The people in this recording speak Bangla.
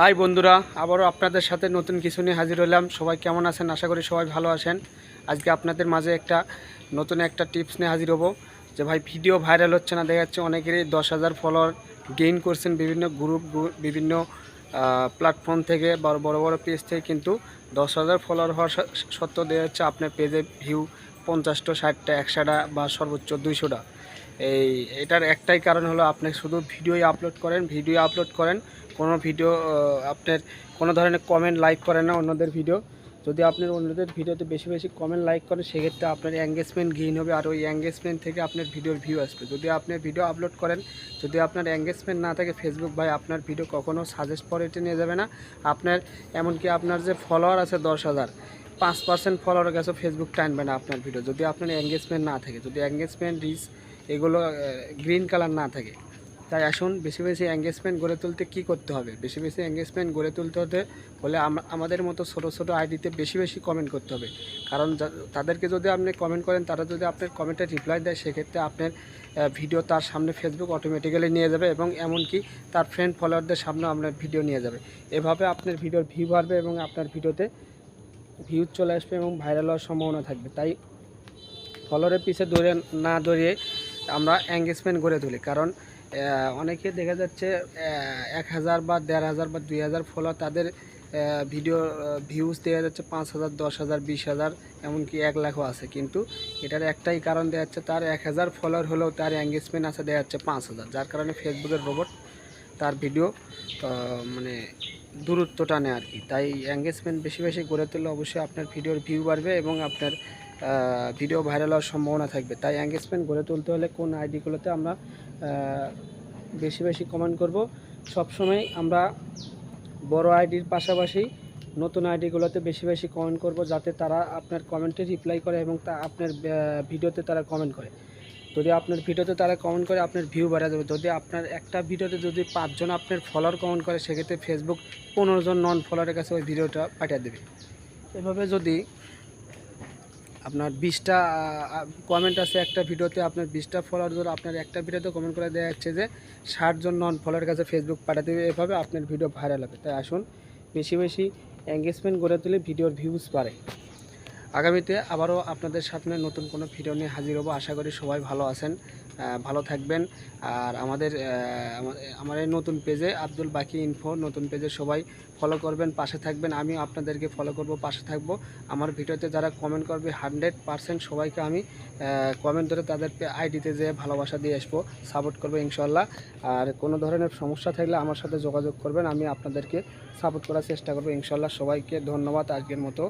হাই বন্ধুরা, আবারও আপনাদের সাথে নতুন কিছু নিয়ে হাজির হলাম। সবাই কেমন আছেন? আশা করি সবাই ভালো আছেন। আজকে আপনাদের মাঝে একটা নতুন একটা টিপস নিয়ে হাজির হব। যে ভাই, ভিডিও ভাইরাল হচ্ছে না, দেখা যাচ্ছে অনেকেরই দশ হাজার ফলোয়ার গেইন করছেন বিভিন্ন গ্রুপ বিভিন্ন প্ল্যাটফর্ম থেকে বড় বড় বড় পেজ থেকে। কিন্তু দশ হাজার ফলোয়ার হওয়ার সত্ত্বেও দেখা যাচ্ছে আপনার পেজে ভিউ পঞ্চাশটা, ষাটটা, একশোটা বা সর্বোচ্চ দুইশোটা। এই, এটার একটাই কারণ হলো আপনি শুধু ভিডিওই আপলোড করেন, ভিডিও আপলোড করেন, কোনো ভিডিও আপনার কোনো ধরনের কমেন্ট লাইক করেন না অন্যদের ভিডিও যদি আপনার অন্যদের ভিডিওতে বেশি বেশি কমেন্ট লাইক করেন, সেক্ষেত্রে আপনার এঙ্গেজমেন্ট গেইন হবে আর ওই এঙ্গেজমেন্ট থেকে আপনার ভিডিওর ভিউ আসবে। যদি আপনি ভিডিও আপলোড করেন, যদি আপনার এঙ্গেজমেন্ট না থাকে ফেসবুক ভাই, আপনার ভিডিও কখনো সাজেস্ট পরেটে নিয়ে যাবে না। আপনার, এমনকি আপনার যে ফলোয়ার আছে দশ হাজার পাঁচ পার্সেন্ট ফলোয়ার কাছে ফেসবুক টানবে না আপনার ভিডিও যদি আপনার এঙ্গেজমেন্ট না থাকে, যদি এঙ্গেজমেন্ট রিচ এগুলো গ্রিন কালার না থাকে, তাই আসুন, বেশি বেশি এঙ্গেজমেন্ট গড়ে তুলতে কি করতে হবে? বেশি বেশি এঙ্গেজমেন্ট গড়ে তুলতে হতে হলে আম- আমাদের মতো ছোটো ছোটো আইডিতে বেশি বেশি কমেন্ট করতে হবে। কারণ তাদেরকে যদি আপনি কমেন্ট করেন, তারা যদি আপনার কমেন্টে রিপ্লাই দেয়, সেক্ষেত্রে আপনার ভিডিও তার সামনে ফেসবুক অটোমেটিক্যালি নিয়ে যাবে এবং এমনকি তার ফ্রেন্ড ফলোয়ারদের সামনে আপনার ভিডিও নিয়ে যাবে। এভাবে আপনার ভিডিওর ভিউ বাড়বে এবং আপনার ভিডিওতে ভিউজ চলে আসবে এবং ভাইরাল হওয়ার সম্ভাবনা থাকবে। তাই ফলোয়ারের পিছে দৌড়ে না দৌড়িয়ে আমরা এঙ্গেজমেন্ট গড়ে তুলি। কারণ অনেকে দেখা যাচ্ছে এক হাজার বা দেড় হাজার বা দুই হাজার ফলোয়ার তাদের ভিডিও ভিউজ দেওয়া যাচ্ছে পাঁচ হাজার, দশ হাজার, বিশ হাজার, এমনকি এক লাখও আছে। কিন্তু এটার একটাই কারণ দেওয়া যাচ্ছে তার এক হাজার ফলোয়ার হলেও তার এঙ্গেজমেন্ট আছে দেওয়া যাচ্ছে পাঁচ হাজার। যার কারণে ফেসবুকের রোবট তার ভিডিও মানে দূরত্ব টানে আর কি। তাই এঙ্গেজমেন্ট বেশি বেশি গড়ে তুললে অবশ্যই আপনার ভিডিওর ভিউ বাড়বে এবং আপনার ভিডিও ভাইরাল হওয়ার সম্ভাবনা থাকবে। তাই এঙ্গেজমেন্ট গড়ে তুলতে হলে কোন আইডিগুলোতে আমরা বেশি বেশি কমেন্ট করব? সবসময় আমরা বড় আইডির পাশাপাশি নতুন আইডিগুলোতে বেশি বেশি কমেন্ট করব যাতে তারা আপনার কমেন্টে রিপ্লাই করে এবং তা আপনার ভিডিওতে তারা কমেন্ট করে। যদি আপনার ভিডিওতে তারা কমেন্ট করে, আপনার ভিউ বাড়া যাবে যদি আপনার একটা ভিডিওতে যদি পাঁচজন আপনার ফলোয়ার কমেন্ট করে, সেক্ষেত্রে ফেসবুক পনেরো জন নন ফলোয়ারের কাছে ওই ভিডিওটা পাঠিয়ে দেবে। এভাবে যদি আপনার বিশটা কমেন্ট আছে একটা ভিডিওতে, আপনার বিশটা ফলোয়ার ধরো আপনার একটা ভিডিওতে কমেন্ট করে দেওয়া যাচ্ছে যে ষাটজন নন ফলোয়ারের কাছে ফেসবুক পাঠাতে দেবে, এভাবে আপনার ভিডিও ভাইরাল হবে। তাই আসুন, বেশি বেশি এঙ্গেজমেন্ট গড়ে তুলে ভিডিওর ভিউজ বাড়ে আগামীতে আবারও আপনাদের সামনে নতুন কোনো ভিডিও নিয়ে হাজির হব। আশা করি সবাই ভালো আছেন ভালো থাকবেন। আর আমাদের আমার এই নতুন পেজে আব্দুল বাকি ইনফো নতুন পেজে সবাই ফলো করবেন, পাশে থাকবেন। আমি আপনাদেরকে ফলো করব, পাশে থাকব। আমার ভিডিওতে যারা কমেন্ট করবে হান্ড্রেড পারসেন্ট সবাইকে আমি কমেন্ট ধরে তাদের আইডিতে যেয়ে ভালোবাসা দিয়ে আসব সাপোর্ট করব ইনশাল্লাহ আর কোনো ধরনের সমস্যা থাকলে আমার সাথে যোগাযোগ করবেন, আমি আপনাদেরকে সাপোর্ট করার চেষ্টা করব ইনশাল্লাহ সবাইকে ধন্যবাদ আজকের মতো।